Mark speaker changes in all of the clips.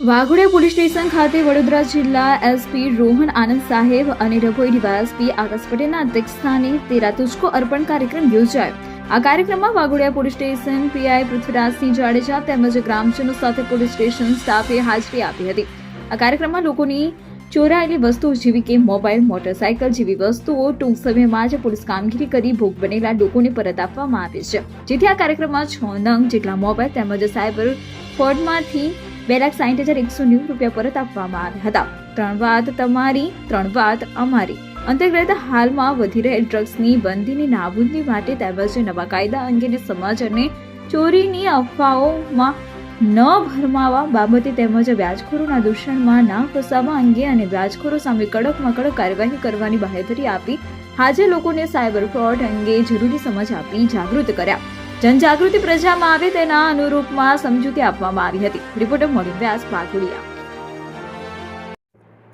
Speaker 1: Waghodia police station ખાતે વડોદરા જિલ્લા SP Rohan આનંદ સાહેબ અને રઘોઈ ડીવાયએસપી આકાશ પટેલના અધ્યક્ષસ્થાને તેરા તુજકો અર્પણ કાર્યક્રમ યોજાયો. આ કાર્યક્રમમાં Waghodia police station PI Prithvirajsinh Jadeja તેમજ ગ્રામજનો સાથે પોલીસ સ્ટેશન સ્ટાફે હાજરી આપી હતી. આ કાર્યક્રમમાં લોકોની ચોરાયેલી વસ્તુઓ જેવી કે મોબાઈલ, મોટરસાયકલ જેવી વસ્તુઓ, ટૂંક સમયમાં જ પોલીસ કામગીરી કરી ભોગ બનેલા લોકોને પરત આપવામાં આવે છે. જેથી આ કાર્યક્રમમાં છ નંગ જેટલા મોબાઈલ તેમજ સાયબર ફ્રોડમાંથી બે લાખ સાઠ હજાર એકસો નેવું રૂપિયા પરત આપવામાં આવ્યા હતા. ત્રણ વાત તમારી, ત્રણ વાત અમારી. અંતર્ગત હાલમાં વધી રહેલ ડ્રગ્સની બંધીની નાબૂદી માટે તેમજ નવા કાયદા અંગેની સમાજ અને ચોરીની અફવાઓમાં ન ભરમાવા બાબતે તેમજ વ્યાજખોરોના દૂષણમાં ના ફસાવા અંગે અને વ્યાજખોરો સામે કડકમાં કડક કાર્યવાહી કરવાની બાહેધરી આપી, હાજર લોકોને સાયબર ફ્રોડ અંગે જરૂરી સમજ આપી જાગૃત કર્યા. જનજાગૃતિ પ્રજામાં આવે તેના અનુરૂપમાં સમજૂતી આપવામાં આવી હતી. રિપોર્ટર મોડી વ્યાસ પાઘોડિયા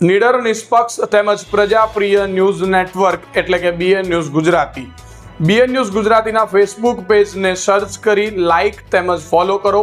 Speaker 2: નિડર, નિષ્પક્ષ તેમજ પ્રજાપ્રિય ન્યૂઝ નેટવર્ક એટલે કે BN news Gujarati. BN news ગુજરાતીના ફેસબુક પેજને સર્ચ કરી લાઇક તેમજ ફોલો કરો.